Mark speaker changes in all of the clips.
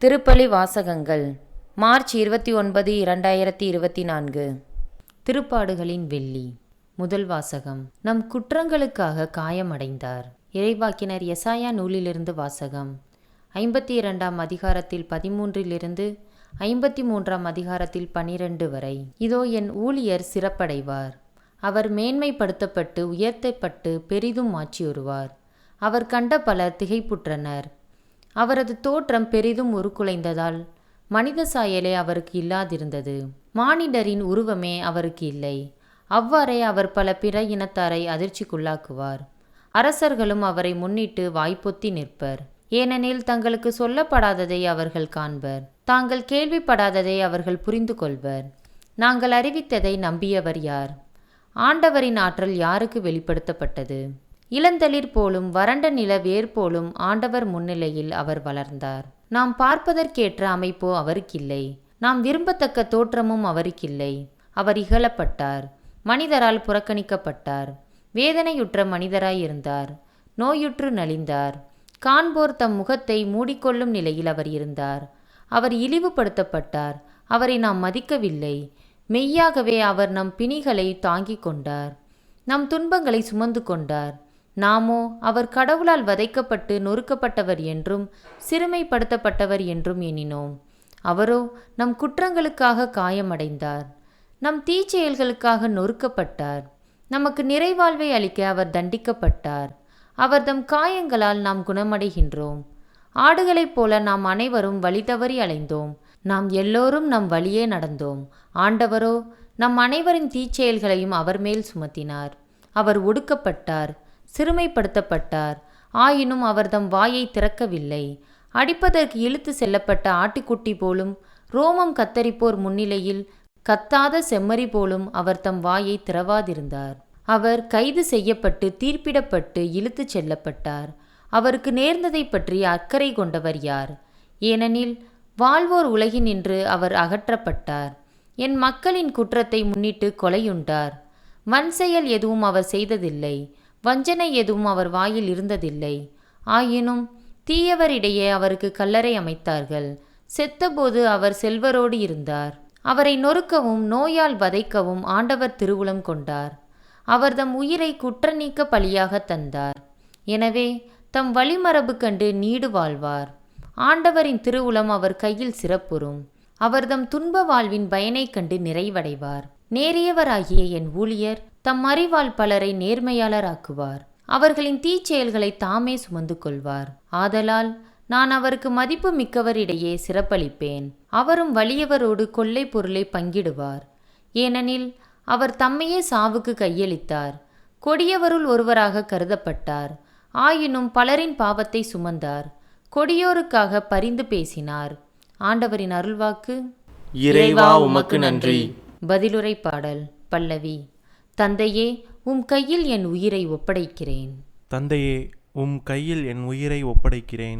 Speaker 1: திருப்பலி வாசகங்கள் மார்ச் இருபத்தி ஒன்பது இரண்டாயிரத்தி இருபத்தி நான்கு. திருப்பாடுகளின் வெள்ளி முதல் வாசகம். நம் குற்றங்களுக்காக காயமடைந்தார். இறைவாக்கினர் எசாயா நூலிலிருந்து வாசகம். ஐம்பத்தி இரண்டாம் அதிகாரத்தில் பதிமூன்றிலிருந்து ஐம்பத்தி மூன்றாம் அதிகாரத்தில் பனிரெண்டு வரை. இதோ என் ஊழியர் சிறப்படைவார். அவர் மேன்மைப்படுத்தப்பட்டு உயர்த்தப்பட்டு பெரிதும் மாற்றியுறுவார். அவர் கண்ட பலர் திகைப்புற்றனர். அவரது தோற்றம் பெரிதும் உருக்குலைந்ததால் மனித சாயலே அவருக்கு இல்லாதிருந்தது. மானிடரின் உருவமே அவருக்கு இல்லை. அவ்வாறே அவர் பல பிற இனத்தாரை அதிர்ச்சிக்குள்ளாக்குவார். அரசர்களும் அவரை முன்னிட்டு வாய்ப்பொத்தி நிற்பர். ஏனெனில் தங்களுக்கு சொல்லப்படாததை அவர்கள் காண்பர். தாங்கள் கேள்விப்படாததை அவர்கள் புரிந்து கொள்வர் நாங்கள் அறிவித்ததை நம்பியவர் யார்? ஆண்டவரின் ஆற்றல் யாருக்கு வெளிப்படுத்தப்பட்டது? இளந்தளிர் போலும் வறண்ட நில வேர் போலும் ஆண்டவர் முன்னிலையில் அவர் வளர்ந்தார். நாம் பார்ப்பதற்கேற்ற அமைப்போ அவருக்கில்லை. நாம் விரும்பத்தக்க தோற்றமும் அவருக்கில்லை. அவர் இகழப்பட்டார். மனிதரால் புறக்கணிக்கப்பட்டார். வேதனையுற்ற மனிதராயிருந்தார். நோயுற்று நலிந்தார். காண்போர் தம் முகத்தை மூடிக்கொள்ளும் நிலையில் அவர் இருந்தார். அவர் இழிவுபடுத்தப்பட்டார். அவரை நாம் மதிக்கவில்லை. மெய்யாகவே அவர் நம் பிணிகளை தாங்கிக் கொண்டார். நம் துன்பங்களை சுமந்து கொண்டார். நாமோ அவர் கடவுளால் வதைக்கப்பட்டு நொறுக்கப்பட்டவர் என்றும் சிறுமைப்படுத்தப்பட்டவர் என்றும் எண்ணினோம். அவரோ நம் குற்றங்களுக்காக காயமடைந்தார். நம் தீச்செயல்களுக்காக நொறுக்கப்பட்டார். நமக்கு நிறைவாழ்வை அளிக்க அவர் தண்டிக்கப்பட்டார். அவர் தம் காயங்களால் நாம் குணமடைகின்றோம். ஆடுகளைப் போல நாம் அனைவரும் வழி தவறி அலைந்தோம். நாம் எல்லோரும் நம் வழியே நடந்தோம். ஆண்டவரோ நம் அனைவரின் தீச்செயல்களையும் அவர் மேல் சுமத்தினார். அவர் ஒடுக்கப்பட்டார். சிறுமைப்படுத்தப்பட்டார். ஆயினும் அவர் தம் வாயை திறக்கவில்லை. அடிப்பதற்கு இழுத்து செல்லப்பட்ட ஆட்டுக்குட்டி போலும் ரோமம் கத்தரிப்போர் முன்னிலையில் கத்தாத செம்மறி போலும் அவர் தம் வாயை திறவாதிருந்தார். அவர் கைது செய்யப்பட்டு தீர்ப்பிடப்பட்டு இழுத்துச் செல்லப்பட்டார். அவருக்கு நேர்ந்ததை பற்றி அக்கறை கொண்டவர் யார்? ஏனெனில் வாழ்வோர் உலகினின்று அவர் அகற்றப்பட்டார். என் மக்களின் குற்றத்தை முன்னிட்டு கொலையுண்டார். வன்செயல் எதுவும் அவர் செய்ததில்லை. வஞ்சனை எதுவும் அவர் வாயில் இருந்ததில்லை. ஆயினும் தீயவரிடையே அவருக்கு கல்லறை அமைத்தார்கள். செத்தபோது அவர் செல்வரோடு இருந்தார். அவரை நொறுக்கவும் நோயால் வதைக்கவும் ஆண்டவர் திருவுளம் கொண்டார். அவர் தம் உயிரை குற்ற நீக்க பலியாக தந்தார். எனவே தம் வழிமரபு கண்டு நீடு வாழ்வார். ஆண்டவரின் திருவுளம் அவர் கையில் சிறப்புறும். அவர்தம் துன்ப வாழ்வின் பயனைக் கண்டு நிறைவடைவார். நேரியவராகிய என் ஊழியர் தம் அறிவால் பலரை நேர்மையாளராக்குவார். அவர்களின் தீச்செயல்களை தாமே சுமந்து கொள்வார். ஆதலால் நான் அவருக்கு மதிப்பு மிக்கவரிடையே சிறப்பளிப்பேன். அவரும் வலியவரோடு கொள்ளை பொருளை பங்கிடுவார். ஏனெனில் அவர் தம்மையே சாவுக்கு கையளித்தார். கொடியவருள் ஒருவராக கருதப்பட்டார். ஆயினும் பலரின் பாவத்தை சுமந்தார். கொடியோருக்காக பரிந்து பேசினார். ஆண்டவரின் அருள்வாக்கு.
Speaker 2: இறைவா உமக்கு நன்றி.
Speaker 1: பதிலுரை பாடல் பல்லவி. தந்தையே உம் கையில் என் உயிரை ஒப்படைக்கிறேன்.
Speaker 3: தந்தையே உம் கையில் என் உயிரை ஒப்படைக்கிறேன்.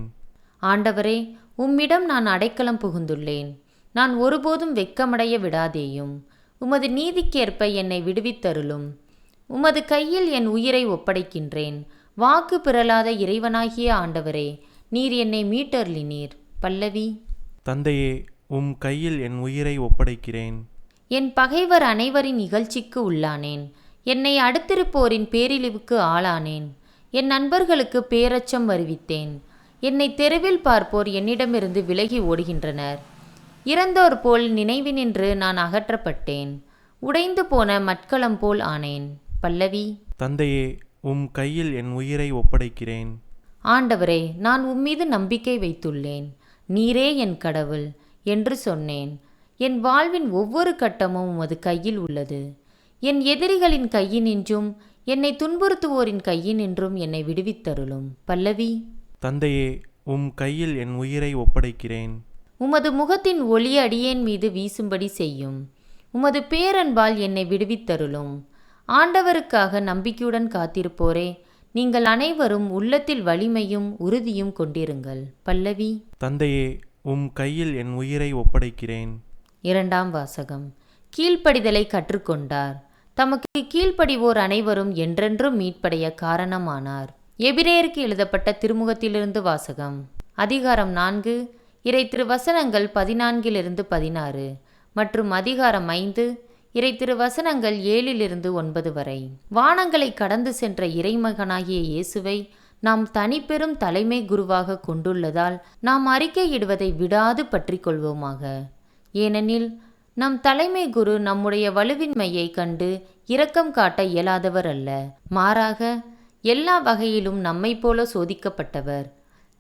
Speaker 1: ஆண்டவரே உம்மிடம் நான் அடைக்கலம் புகுந்துள்ளேன். நான் ஒருபோதும் வெட்கமடைய விடாதேயும். உமது நீதிக்கேற்ப என்னை விடுவித்தருளும். உமது கையில் என் உயிரை ஒப்படைக்கின்றேன். வாக்கு பிறலாத இறைவனாகிய ஆண்டவரே நீர் என்னை மீட்டருளினீர். பல்லவி.
Speaker 3: தந்தையே உம் கையில் என் உயிரை ஒப்படைக்கிறேன்.
Speaker 1: என் பகைவர் அனைவரின் இகழ்ச்சிக்கு உள்ளானேன். என்னை அடுத்திருப்போரின் பேரிழிவுக்கு ஆளானேன். என் நண்பர்களுக்கு பேரச்சம் வருவித்தேன். என்னை தெருவில் பார்ப்போர் என்னிடமிருந்து விலகி ஓடுகின்றனர். இறந்தோர் போல் நினைவினின்று நான் அகற்றப்பட்டேன். உடைந்து போன மட்களம் போல் ஆனேன். பல்லவி.
Speaker 3: தந்தையே உம் கையில் என் உயிரை ஒப்படைக்கிறேன்.
Speaker 1: ஆண்டவரே நான் உம்மீது நம்பிக்கை வைத்துள்ளேன். நீரே என் கடவுள் என்று சொன்னேன். என் வாழ்வின் ஒவ்வொரு கட்டமும் உமது கையில் உள்ளது. என் எதிரிகளின் கையினின்றும் என்னை துன்புறுத்துவோரின் கையினின்றும் என்னை விடுவித்தருளும். பல்லவி.
Speaker 3: தந்தையே உம் கையில் என் உயிரை ஒப்படைக்கிறேன்.
Speaker 1: உமது முகத்தின் ஒளி அடியேன் மீது வீசும்படி செய்யும். உமது பேரன்பால் என்னை விடுவித்தருளும். ஆண்டவருக்காக நம்பிக்கையுடன் காத்திருப்போரே நீங்கள் அனைவரும் உள்ளத்தில் வலிமையும் உறுதியும் கொண்டிருங்கள். பல்லவி.
Speaker 3: தந்தையே உம் கையில் என் உயிரை ஒப்படைக்கிறேன்.
Speaker 1: இரண்டாம் வாசகம். கீழ்ப்படிதலை கற்றுக்கொண்டார். தமக்கு கீழ்ப்படிவோர் அனைவரும் என்றென்றும் மீட்படைய காரணமானார். எபிரேயருக்கு எழுதப்பட்ட திருமுகத்திலிருந்து வாசகம். அதிகாரம் நான்கு. இறை திருவசனங்கள் பதினான்கிலிருந்து பதினாறு மற்றும் அதிகாரம் ஐந்து. இறை திருவசனங்கள் ஏழிலிருந்து ஒன்பது வரை. வானங்களை கடந்து சென்ற இறைமகனாகிய இயேசுவை நாம் தனிப்பெரும் தலைமை குருவாக கொண்டுள்ளதால் நாம் அறிக்கையிடுவதை விடாது பற்றி கொள்வோமாக. ஏனெனில் நம் தலைமை குரு நம்முடைய வலுவின்மையை கண்டு இரக்கம் காட்ட இயலாதவர் அல்ல. மாறாக எல்லா வகையிலும் நம்மைப் போல சோதிக்கப்பட்டவர்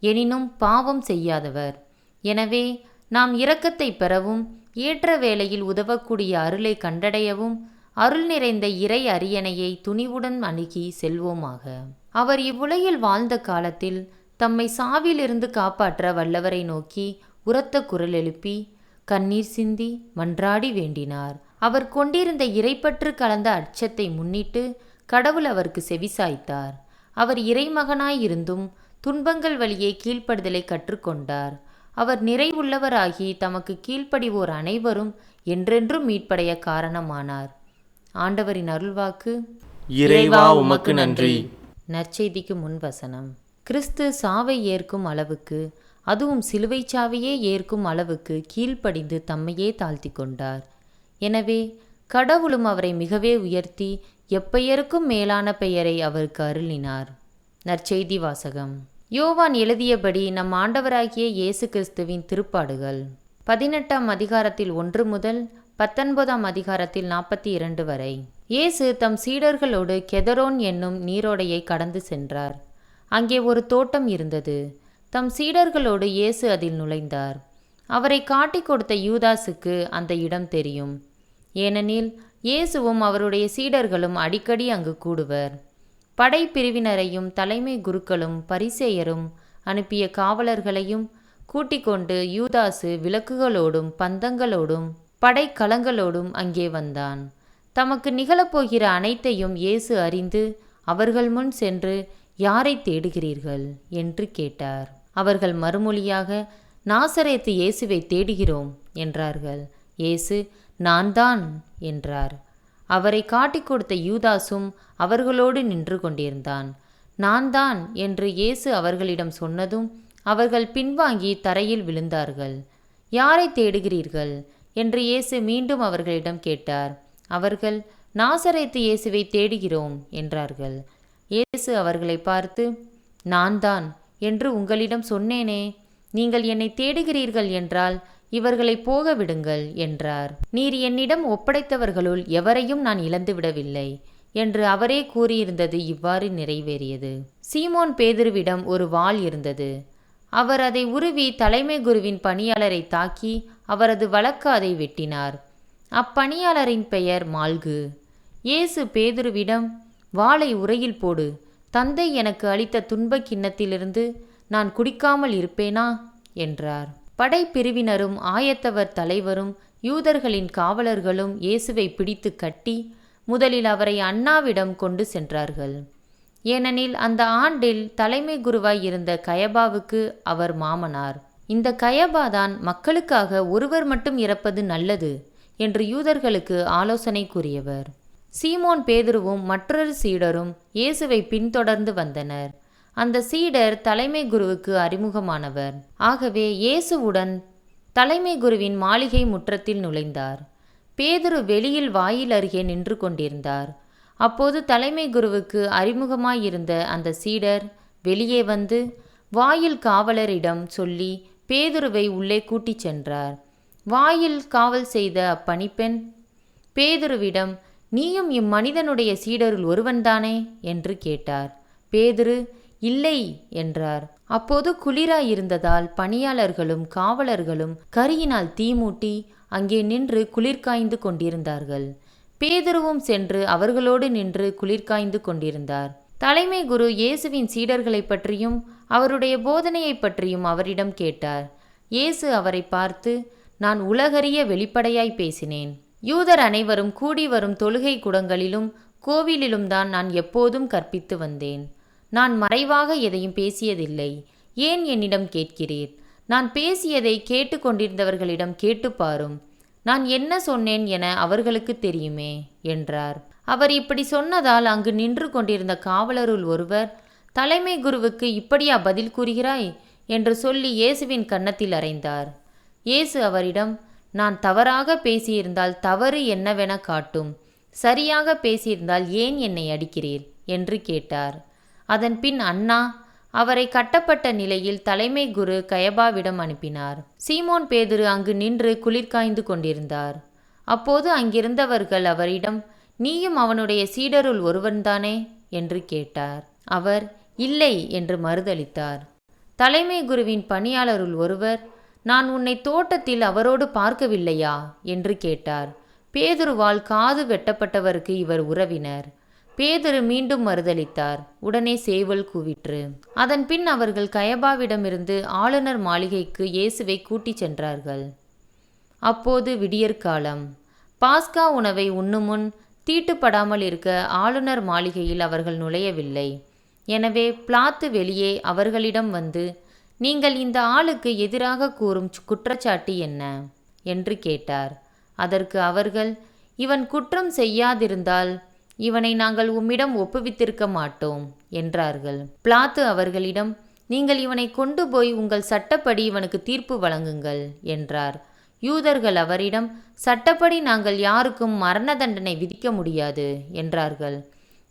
Speaker 1: எனினும் பாவம் செய்யாதவர். எனவே நாம் இரக்கத்தை பெறவும் ஏற்ற வேளையில் உதவக்கூடிய அருளை கண்டடையவும் அருள் நிறைந்த இறை அரியணையை துணிவுடன் அணுகி செல்வோமாக. அவர் இவ்வுலகில் வாழ்ந்த காலத்தில் தம்மை சாவிலிருந்து காப்பாற்ற வல்லவரை நோக்கி உரத்த குரல் எழுப்பி கண்ணீர் சிந்தி மன்றாடி வேண்டினார். அவர் கொண்டிருந்த இறைப்பற்று கலந்த அச்சத்தை முன்னிட்டு கடவுள் அவருக்கு செவிசாய்த்தார் அவர் இறைமகனாயிருந்தும் துன்பங்கள் வழியே கீழ்ப்படுதலை கற்றுக்கொண்டார். அவர் நிறைவுள்ளவராகி தமக்கு கீழ்ப்படிவோர் அனைவரும் என்றென்றும் மீட்படைய காரணமானார். ஆண்டவரின் அருள்வாக்கு.
Speaker 2: இறைவா உமக்கு நன்றி.
Speaker 1: நற்செய்திக்கு முன்வசனம் கிறிஸ்து சாவை ஏற்கும் அளவுக்கு அதுவும் சிலுவைச் சாவையே ஏற்கும் அளவுக்கு கீழ்ப்படிந்து தம்மையே தாழ்த்தி கொண்டார். எனவே கடவுளும் அவரை மிகவே உயர்த்தி எப்பெயருக்கும் மேலான பெயரை அவருக்கு அருளினார். நற்செய்தி வாசகம். யோவான் எழுதியபடி நம் ஆண்டவராகிய இயேசு கிறிஸ்துவின் திருப்பாடுகள். பதினெட்டாம் அதிகாரத்தில் ஒன்று முதல் பத்தொன்பதாம் அதிகாரத்தில் நாற்பத்தி இரண்டு வரை. இயேசு தம் சீடர்களோடு கெதரோன் என்னும் நீரோடையை கடந்து சென்றார். அங்கே ஒரு தோட்டம் இருந்தது. தம் சீடர்களோடு இயேசு அதில் நுழைந்தார். அவரை காட்டிக் கொடுத்த யூதாசுக்கு அந்த இடம் தெரியும். ஏனெனில் இயேசுவும் அவருடைய சீடர்களும் அடிக்கடி அங்கு கூடுவர். படைப்பிரிவினரையும் தலைமை குருக்களும் பரிசேயரும் அனுப்பிய காவலர்களையும் கூட்டிக் கொண்டு யூதாசு விளக்குகளோடும் பந்தங்களோடும் படைக்கலங்களோடும் அங்கே வந்தான். தமக்கு நிகழப்போகிற அனைத்தையும் இயேசு அறிந்து அவர்கள் முன் சென்று யாரை தேடுகிறீர்கள்? என்று கேட்டார். அவர்கள் மறுமொழியாக நாசரேத்து இயேசுவை தேடுகிறோம் என்றார்கள். இயேசு நான் தான் என்றார். அவரை காட்டிக் கொடுத்த யூதாசும் அவர்களோடு நின்று கொண்டிருந்தான். நான் தான் என்று இயேசு அவர்களிடம் சொன்னதும் அவர்கள் பின்வாங்கி தரையில் விழுந்தார்கள். யாரை தேடுகிறீர்கள்? என்று இயேசு மீண்டும் அவர்களிடம் கேட்டார். அவர்கள் நாசரேத்து இயேசுவை தேடுகிறோம் என்றார்கள். இயேசு அவர்களை பார்த்து நான் தான் என்று உங்களிடம் சொன்னேனே நீங்கள் என்னை தேடுகிறீர்கள் என்றால் இவர்களை போக விடுங்கள் என்றார். நீர் என்னிடம் ஒப்படைத்தவர்களுள் எவரையும் நான் இழந்துவிடவில்லை என்று அவரே கூறியிருந்தது இவ்வாறு நிறைவேறியது. சீமோன் பேதுருவிடம் ஒரு வாள் இருந்தது. அவர் அதை உருவி தலைமை குருவின் பணியாளரை தாக்கி அவரது வழக்கு அதை வெட்டினார். அப்பணியாளரின் பெயர் மால்கு. இயேசு பேதுருவிடம் வாளை உரையில் போடு தந்தை எனக்கு அளித்த துன்பக் கிண்ணத்திலிருந்து நான் குடிக்காமல் இருப்பேனா? என்றார். படைப்பிரிவினரும் ஆயத்தவர் தலைவரும் யூதர்களின் காவலர்களும் இயேசுவை பிடித்து கட்டி முதலில் அவரை அண்ணாவிடம் கொண்டு சென்றார்கள். ஏனெனில் அந்த ஆண்டில் தலைமை குருவாய் இருந்த கயபாவுக்கு அவர் மாமனார். இந்த கயபாதான் மக்களுக்காக ஒருவர் மட்டும் இறப்பது நல்லது என்று யூதர்களுக்கு ஆலோசனை கூறியவர். சீமோன் பேதுருவும் மற்றொரு சீடரும் இயேசுவை பின்தொடர்ந்து வந்தனர். அந்த சீடர் தலைமை குருவுக்கு அறிமுகமானவர். ஆகவே இயேசுவுடன் தலைமை குருவின் மாளிகை முற்றத்தில் நுழைந்தார். பேதுரு வெளியில் வாயில் அருகே நின்று கொண்டிருந்தார். அப்போது தலைமை குருவுக்கு அறிமுகமாயிருந்த அந்த சீடர் வெளியே வந்து வாயில் காவலரிடம் சொல்லி பேதுருவை உள்ளே கூட்டிச் சென்றார். வாயில் காவல் செய்த அப்பணிப்பெண் பேதுருவிடம் நீயும் இம்மனிதனுடைய சீடருள் ஒருவன்தானே? என்று கேட்டார். பேதுரு இல்லை என்றார். அப்போது குளிராயிருந்ததால் பணியாளர்களும் காவலர்களும் கரியினால் தீமூட்டி அங்கே நின்று குளிர்காய்ந்து கொண்டிருந்தார்கள். பேதுருவும் சென்று அவர்களோடு நின்று குளிர்காய்ந்து கொண்டிருந்தார். தலைமை குரு இயேசுவின் சீடர்களைப் பற்றியும் அவருடைய போதனையைப் பற்றியும் அவரிடம் கேட்டார். இயேசு அவரை பார்த்து நான் உலகறிய வெளிப்படையாய் பேசினேன். யூதர் அனைவரும் கூடி வரும் தொழுகை கூடங்களிலும் கோவிலிலும் தான் நான் எப்போதும் கற்பித்து வந்தேன். நான் மறைவாக எதையும் பேசியதில்லை. ஏன் என்னிடம் கேட்கிறீர்? நான் பேசியதை கேட்டுக்கொண்டிருந்தவர்களிடம் கேட்டுப் பாரும். நான் என்ன சொன்னேன் என அவர்களுக்கு தெரியுமே என்றார். அவர் இப்படி சொன்னதால் அங்கு நின்று கொண்டிருந்த காவலருள் ஒருவர் தலைமை குருவுக்கு இப்படியா பதில் கூறுகிறாய்? என்று சொல்லி இயேசுவின் கன்னத்தில் அறைந்தார். இயேசு அவரிடம் நான் தவறாக பேசியிருந்தால் தவறு என்னவென காட்டும். சரியாக பேசியிருந்தால் ஏன் என்னை அடிக்கிறீர்? என்று கேட்டார். அதன் பின் அண்ணா அவரை கட்டப்பட்ட நிலையில் தலைமை குரு கயபாவிடம் அனுப்பினார். சீமோன் பேதுரு அங்கு நின்று குளிர்காய்ந்து கொண்டிருந்தார். அப்போது அங்கிருந்தவர்கள் அவரிடம் நீயும் அவனுடைய சீடருள் ஒருவன்தானே? என்று கேட்டார். அவர் இல்லை என்று மறுதளித்தார் தலைமை குருவின் பணியாளருள் ஒருவர் நான் உன்னை தோட்டத்தில் அவரோடு பார்க்கவில்லையா? என்று கேட்டார். பேதுருவால் காது வெட்டப்பட்டவருக்கு இவர் உறவினர். பேதுரு மீண்டும் மறுதளித்தார் உடனே சேவல் கூவிற்று. அதன் பின் அவர்கள் கயபாவிடமிருந்து ஆளுநர் மாளிகைக்கு இயேசுவை கூட்டிச் சென்றார்கள். அப்போது விடியற்காலம் பாஸ்கா உணவை உண்ணுமுன் தீட்டுப்படாமல் இருக்க ஆளுநர் மாளிகையில் அவர்கள் நுழையவில்லை. எனவே பிளாத்து வெளியே அவர்களிடம் வந்து நீங்கள் இந்த ஆளுக்கு எதிராக கூறும் குற்றச்சாட்டு என்ன? என்று கேட்டார். அதற்கு அவர்கள் இவன் குற்றம் செய்யாதிருந்தால் இவனை நாங்கள் உம்மிடம் ஒப்புவித்திருக்க மாட்டோம் என்றார்கள். பிளாத்து அவர்களிடம் நீங்கள் இவனை கொண்டு போய் உங்கள் சட்டப்படி இவனுக்கு தீர்ப்பு வழங்குங்கள் என்றார். யூதர்கள் அவரிடம் சட்டப்படி நாங்கள் யாருக்கும் மரண தண்டனை விதிக்க முடியாது என்றார்கள்.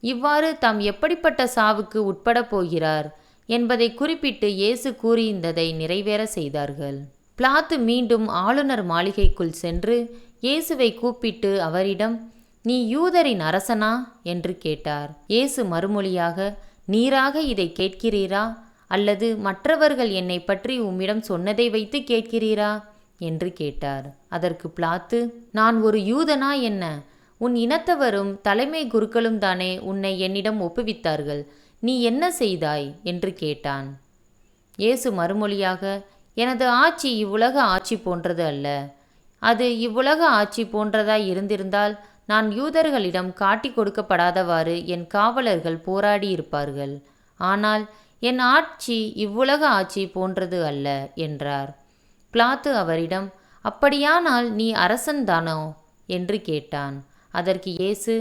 Speaker 1: இவ்வாறு தாம் எப்படிப்பட்ட சாவுக்கு உட்பட போகிறார்? என்பதை குறிப்பிட்டு இயேசு கூறியிருந்ததை நிறைவேற செய்தார்கள். பிளாத்து மீண்டும் ஆளுநர் மாளிகைக்குள் சென்று இயேசுவை கூப்பிட்டு அவரிடம் நீ யூதரின் அரசனா என்று கேட்டார். இயேசு மறுமொழியாக நீராக இதை கேட்கிறீரா? அல்லது மற்றவர்கள் என்னை பற்றி உம்மிடம் சொன்னதை வைத்து கேட்கிறீரா என்று கேட்டார். அதற்கு பிளாத்து நான் ஒரு யூதனா என்ன? உன் இனத்தவரும் தலைமை குருக்களும் தானே உன்னை என்னிடம் ஒப்புவித்தார்கள். நீ என்ன செய்தாய்? என்று கேட்டான். இயேசு மறுமொழியாக எனது ஆட்சி இவ்வுலக ஆட்சி போன்றது அல்ல. அது இவ்வுலக ஆட்சி போன்றதாய் இருந்திருந்தால் நான் யூதர்களிடம் காட்டிக் கொடுக்கப்படாதவாறு என் காவலர்கள் போராடி இருப்பார்கள். ஆனால் என் ஆட்சி இவ்வுலக ஆட்சி போன்றது அல்ல என்றார். பிளாத்து அவரிடம் அப்படியானால் நீ அரசன்தானோ என்று கேட்டான். அதற்கு இயேசு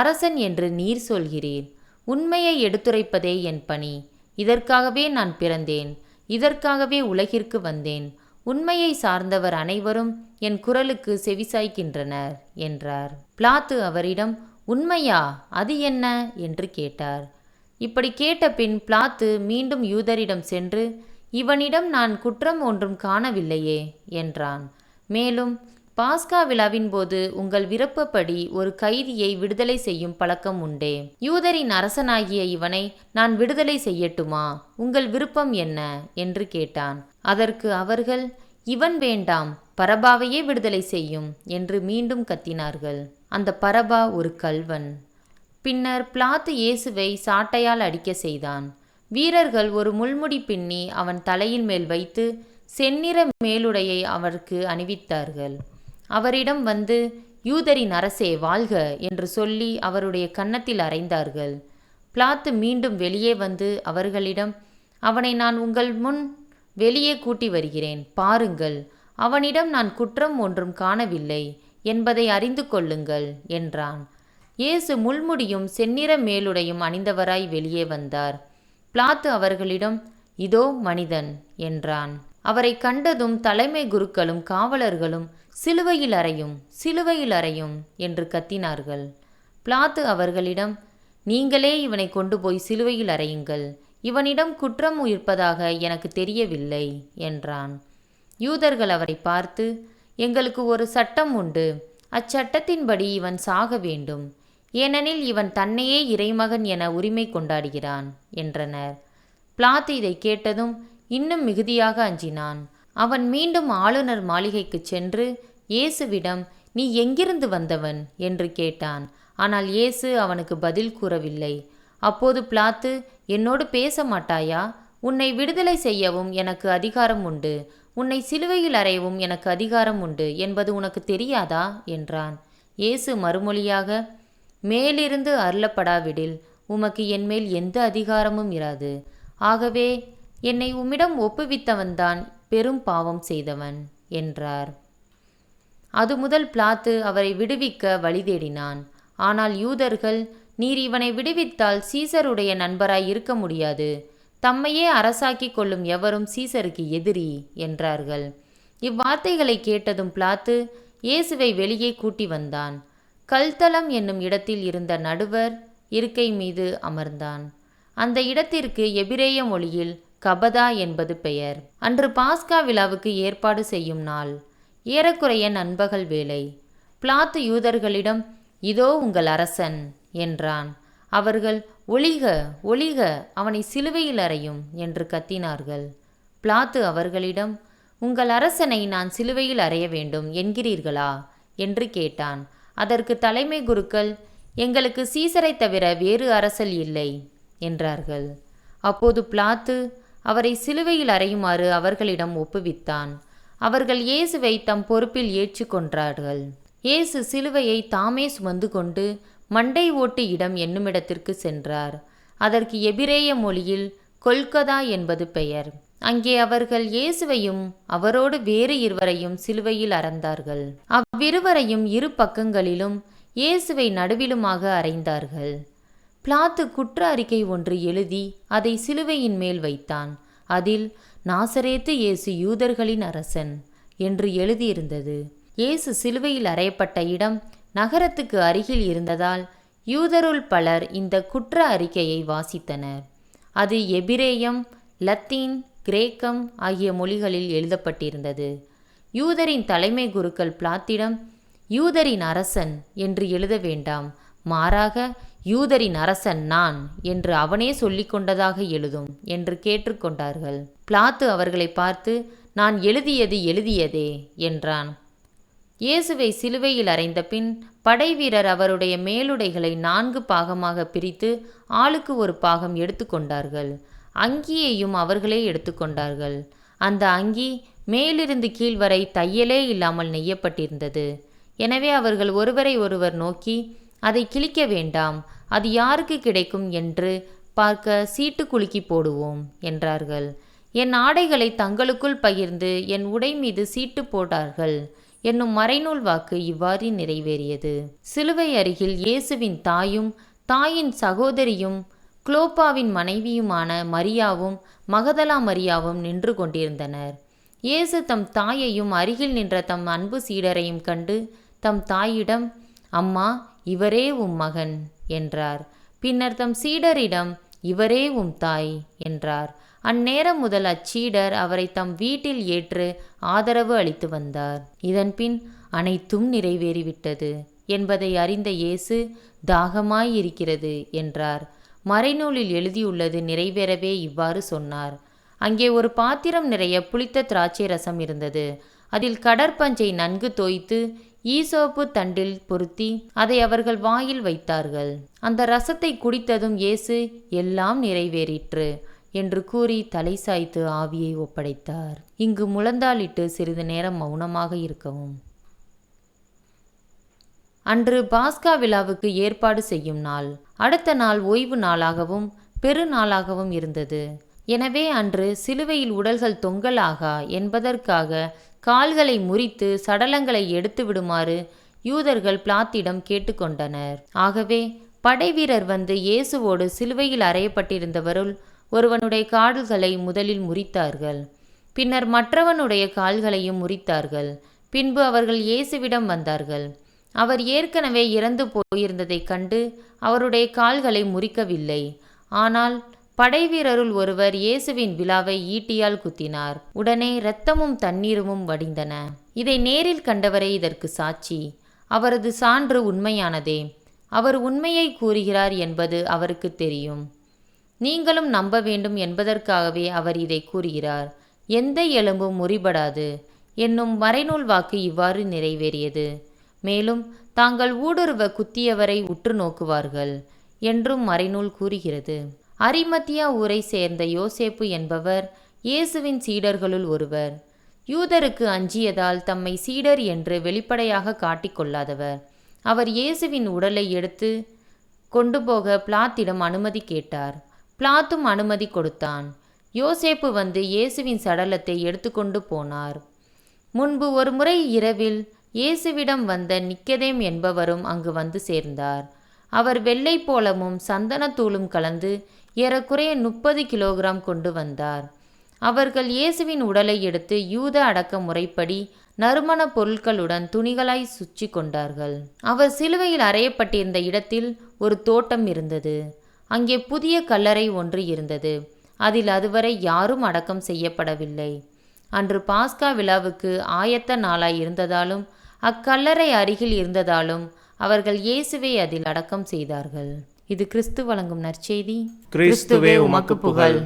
Speaker 1: அரசன் என்று நீர் சொல்கிறீர். உண்மையை எடுத்துரைப்பதே என் பணி. இதற்காகவே நான் பிறந்தேன். இதற்காகவே உலகிற்கு வந்தேன். உண்மையை சார்ந்தவர் அனைவரும் என் குரலுக்கு செவிசாய்க்கின்றனர் என்றார். பிளாத்து அவரிடம் உண்மையா? அது என்ன என்று கேட்டார். இப்படி கேட்ட பின் பிளாத்து மீண்டும் யூதரிடம் சென்று இவனிடம் நான் குற்றம் ஒன்றும் காணவில்லையே என்றான். மேலும் பாஸ்கா விழாவின் போது உங்கள் விருப்பப்படி ஒரு கைதியை விடுதலை செய்யும் பழக்கம் உண்டே. யூதரின் அரசனாகிய இவனை நான் விடுதலை செய்யட்டுமா? உங்கள் விருப்பம் என்ன? என்று கேட்டான். அதற்கு அவர்கள் இவன் வேண்டாம் பரபாவையே விடுதலை செய்யும் என்று மீண்டும் கத்தினார்கள். அந்த பரபா ஒரு கல்வன் பின்னர் பிளாத்து இயேசுவை சாட்டையால் அடிக்க செய்தான். வீரர்கள் ஒரு முள்முடி பின்னி அவன் தலையின் மேல் வைத்து செந்நிற மேலுடையை அவருக்கு அணிவித்தார்கள். அவரிடம் வந்து யூதரின் அரசே வாழ்க! என்று சொல்லி அவருடைய கன்னத்தில் அறைந்தார்கள். பிளாத்து மீண்டும் வெளியே வந்து அவர்களிடம் அவனை நான் உங்கள் முன் வெளியே கூட்டி வருகிறேன். பாருங்கள் அவனிடம் நான் குற்றம் ஒன்றும் காணவில்லை. என்பதை அறிந்து கொள்ளுங்கள் என்றான். இயேசு முள்முடியும் செந்நிற மேலுடையும் அணிந்தவராய் வெளியே வந்தார். பிளாத்து அவர்களிடம் இதோ மனிதன் என்றான். அவரை கண்டதும் தலைமை குருக்களும் காவலர்களும் சிலுவையில் அறையும் சிலுவையில் அறையும் என்று கத்தினார்கள். பிளாத்து அவர்களிடம் நீங்களே இவனை கொண்டு போய் சிலுவையில் அறையுங்கள். இவனிடம் குற்றம் இருப்பதாக எனக்கு தெரியவில்லை என்றான். யூதர்கள் அவரை பார்த்து எங்களுக்கு ஒரு சட்டம் உண்டு. அச்சட்டத்தின்படி இவன் சாக வேண்டும். ஏனெனில் இவன் தன்னையே இறைமகன் என உரிமை கொண்டாடுகிறான் என்றனர். பிளாத்து இதை கேட்டதும் இன்னும் மிகுதியாக அஞ்சினான். அவன் மீண்டும் ஆளுநர் மாளிகைக்கு சென்று இயேசுவிடம் நீ எங்கிருந்து வந்தவன்? என்று கேட்டான். ஆனால் இயேசு அவனுக்கு பதில் கூறவில்லை. அப்போது பிளாத்து என்னோடு பேச மாட்டாயா? உன்னை விடுதலை செய்யவும் எனக்கு அதிகாரம் உண்டு. உன்னை சிலுவையில் அறையவும் எனக்கு அதிகாரம் உண்டு. என்பது உனக்கு தெரியாதா? என்றான். இயேசு மறுமொழியாக மேலிருந்து அருளப்படாவிடில் உமக்கு என்மேல் எந்த அதிகாரமும் இராது. ஆகவே என்னை உம்மிடம் ஒப்புவித்தவன்தான் பெரும் பாவம் செய்தவன் என்றார். அது முதல் பிளாத்து அவரை விடுவிக்க வழி தேடினான். ஆனால் யூதர்கள் நீர் இவனை விடுவித்தால் சீசருடைய நண்பராய் இருக்க முடியாது. தம்மையே அரசாக்கிக் கொள்ளும் எவரும் சீசருக்கு எதிரி என்றார்கள். இவ்வார்த்தைகளை கேட்டதும் பிளாத்து இயேசுவை வெளியே கூட்டி வந்தான். கல்தலம் என்னும் இடத்தில் இருந்த நடுவர் இருக்கை மீது அமர்ந்தான். அந்த இடத்திற்கு எபிரேய மொழியில் கபதா என்பது பெயர். அன்று பாஸ்கா விழாவுக்கு ஏற்பாடு செய்யும் நாள். ஏறக்குறைய நண்பகல் வேலை பிளாத்து யூதர்களிடம் இதோ உங்கள் அரசன் என்றான். அவர்கள் ஒளிக ஒளிக அவனை சிலுவையில் அறையும் என்று கத்தினார்கள். பிளாத்து அவர்களிடம் உங்கள் அரசனை நான் சிலுவையில் அறைய வேண்டும் என்கிறீர்களா? என்று கேட்டான். அதற்கு தலைமை குருக்கள் எங்களுக்கு சீசரை தவிர வேறு அரசல் இல்லை என்றார்கள். அப்போது பிளாத்து அவரை சிலுவையில் அறையுமாறு அவர்களிடம் ஒப்புவித்தான். அவர்கள் இயேசுவை தம் பொறுப்பில் ஏற்றுக்கொண்டார்கள் இயேசு சிலுவையை தாமே சுமந்து கொண்டு மண்டை ஓட்டு இடம் என்னுமிடத்திற்கு சென்றார். அதற்கு எபிரேய மொழியில் கொல்கதா என்பது பெயர். அங்கே அவர்கள் இயேசுவையும் அவரோடு வேறு இருவரையும் சிலுவையில் அறந்தார்கள். அவ்விருவரையும் இரு பக்கங்களிலும் இயேசுவை நடுவிலுமாக அறைந்தார்கள். பிளாத்து குற்ற அறிக்கை ஒன்று எழுதி அதை சிலுவையின் மேல் வைத்தான். அதில் நாசரேத்து இயேசு யூதர்களின் அரசன் என்று எழுதியிருந்தது. இயேசு சிலுவையில் அறையப்பட்ட இடம் நகரத்துக்கு அருகில் இருந்ததால் யூதருள் பலர் இந்த குற்ற அறிக்கையை வாசித்தனர். அது எபிரேயம் லத்தீன் கிரேக்கம் ஆகிய மொழிகளில் எழுதப்பட்டிருந்தது. யூதரின் தலைமை குருக்கள் பிளாத்திடம் யூதரின் அரசன் என்று எழுத வேண்டாம். மாறாக யூதரின் அரசன் நான் என்று அவனே சொல்லிக்கொண்டதாக எழுதும் என்று கேட்டுக்கொண்டார்கள் பிளாத்து அவர்களை பார்த்து நான் எழுதியது எழுதியதே என்றான். இயேசுவை சிலுவையில் அறைந்த பின் படைவீரர் அவருடைய மேலுடைகளை நான்கு பாகமாக பிரித்து ஆளுக்கு ஒரு பாகம் எடுத்துக்கொண்டார்கள் அங்கியையும் அவர்களே எடுத்துக்கொண்டார்கள் அந்த அங்கி மேலிருந்து கீழ் வரை தையலே இல்லாமல் நெய்யப்பட்டிருந்தது. எனவே அவர்கள் ஒருவரை ஒருவர் நோக்கி அதை கிழிக்க வேண்டாம். அது யாருக்கு கிடைக்கும் என்று பார்க்க சீட்டு குலுக்கி போடுவோம் என்றார்கள். என் ஆடைகளை தங்களுக்குள் பகிர்ந்து என் உடை மீது சீட்டு போட்டார்கள். என்னும் மறைநூல் வாக்கு இவ்வாறு நிறைவேறியது. சிலுவை அருகில் இயேசுவின் தாயும் தாயின் சகோதரியும் குளோப்பாவின் மனைவியுமான மரியாவும் மகதலா மரியாவும் நின்று கொண்டிருந்தனர். இயேசு தம் தாயையும் அருகில் நின்ற தம் அன்பு சீடரையும் கண்டு தம் தாயிடம் அம்மா இவரே உம் மகன் என்றார். பின்னர் தம் சீடரிடம் இவரே உம் தாய் என்றார். அந்நேரம் முதல் அச்சீடர் அவரை தம் வீட்டில் ஏற்று ஆதரவு அளித்து வந்தார். இதன்பின் அனைத்தும் நிறைவேறிவிட்டது. என்பதை அறிந்த இயேசு தாகமாயிருக்கிறது என்றார். மறைநூலில் எழுதியுள்ளது நிறைவேறவே இவ்வாறு சொன்னார். அங்கே ஒரு பாத்திரம் நிறைய புளித்த திராட்சை ரசம் இருந்தது. அதில் கடற்பஞ்சை நன்கு தோய்த்து ஈசோப்பு தண்டில் பொருத்தி அதை அவர்கள் வாயில் வைத்தார்கள். அந்த ரசத்தை குடித்ததும் இயேசு எல்லாம் நிறைவேறிற்று என்று கூறி தலை சாய்த்து ஆவியை ஒப்படைத்தார். இங்கு முழந்தாளிட்டு சிறிது நேரம் மௌனமாக இருக்கவும். அன்று பாஸ்கா விழாவுக்கு ஏற்பாடு செய்யும் நாள். அடுத்த நாள் ஓய்வு நாளாகவும் பெருநாளாகவும் இருந்தது. எனவே அன்று சிலுவையில் உடல்கள் தொங்கலாகா என்பதற்காக கால்களை முறித்து சடலங்களை எடுத்து விடுமாறு யூதர்கள் பிளாத்திடம் கேட்டுக்கொண்டனர். ஆகவே படைவீரர் வந்து இயேசுவோடு சிலுவையில் அறையப்பட்டிருந்தவருள் ஒருவனுடைய கால்களை முதலில் முறித்தார்கள். பின்னர் மற்றவனுடைய கால்களையும் முறித்தார்கள். பின்பு அவர்கள் இயேசுவிடம் வந்தார்கள். அவர் ஏற்கனவே இறந்து போயிருந்ததைக் கண்டு அவருடைய கால்களை முறிக்கவில்லை. ஆனால் படைவீரருள் ஒருவர் இயேசுவின் விழாவை ஈட்டியால் குத்தினார். உடனே இரத்தமும் தண்ணீருமும் வடிந்தன. இதை நேரில் கண்டவரே இதற்கு சாட்சி. அவரது சான்று உண்மையானதே. அவர் உண்மையை கூறுகிறார் என்பது அவருக்கு தெரியும். நீங்களும் நம்ப வேண்டும் என்பதற்காகவே அவர் இதை கூறுகிறார். எந்த எலும்பும் முறிபடாது. என்னும் மறைநூல் வாக்கு இவ்வாறு நிறைவேறியது. மேலும் தாங்கள் ஊடுருவ குத்தியவரை உற்று நோக்குவார்கள் என்றும் மறைநூல் கூறுகிறது. அரிமத்தியா ஊரை சேர்ந்த யோசேப்பு என்பவர் இயேசுவின் சீடர்களுள் ஒருவர். யூதருக்கு அஞ்சியதால் தம்மை சீடர் என்று வெளிப்படையாக காட்டிக்கொள்ளாதவர் அவர் இயேசுவின் உடலை எடுத்து கொண்டு போக பிளாத்திடம் அனுமதி கேட்டார். பிளாத்தும் அனுமதி கொடுத்தான். யோசேப்பு வந்து இயேசுவின் சடலத்தை எடுத்துக்கொண்டு போனார். முன்பு ஒரு முறை இரவில் இயேசுவிடம் வந்த நிக்கதேம் என்பவரும் அங்கு வந்து சேர்ந்தார். அவர் வெள்ளை போலமும் சந்தனத்தூளும் கலந்து ஏறக்குறைய முப்பது கிலோகிராம் கொண்டு வந்தார். அவர்கள் இயேசுவின் உடலை எடுத்து யூத அடக்க முறைப்படி நறுமண பொருட்களுடன் துணிகளாய் சுற்றி கொண்டார்கள். அவர் சிலுவையில் அறையப்பட்டிருந்த இடத்தில் ஒரு தோட்டம் இருந்தது. அங்கே புதிய கல்லறை ஒன்று இருந்தது. அதில் அதுவரை யாரும் அடக்கம் செய்யப்படவில்லை. அன்று பாஸ்கா விழாவுக்கு ஆயத்த நாளாய் இருந்ததாலும் அக்கல்லறை அருகில் இருந்ததாலும் அவர்கள் இயேசுவை அதில் அடக்கம் செய்தார்கள். இது கிறிஸ்து வழங்கும் நற்செய்தி.
Speaker 2: கிறிஸ்துவே உமக்கு புகழ்.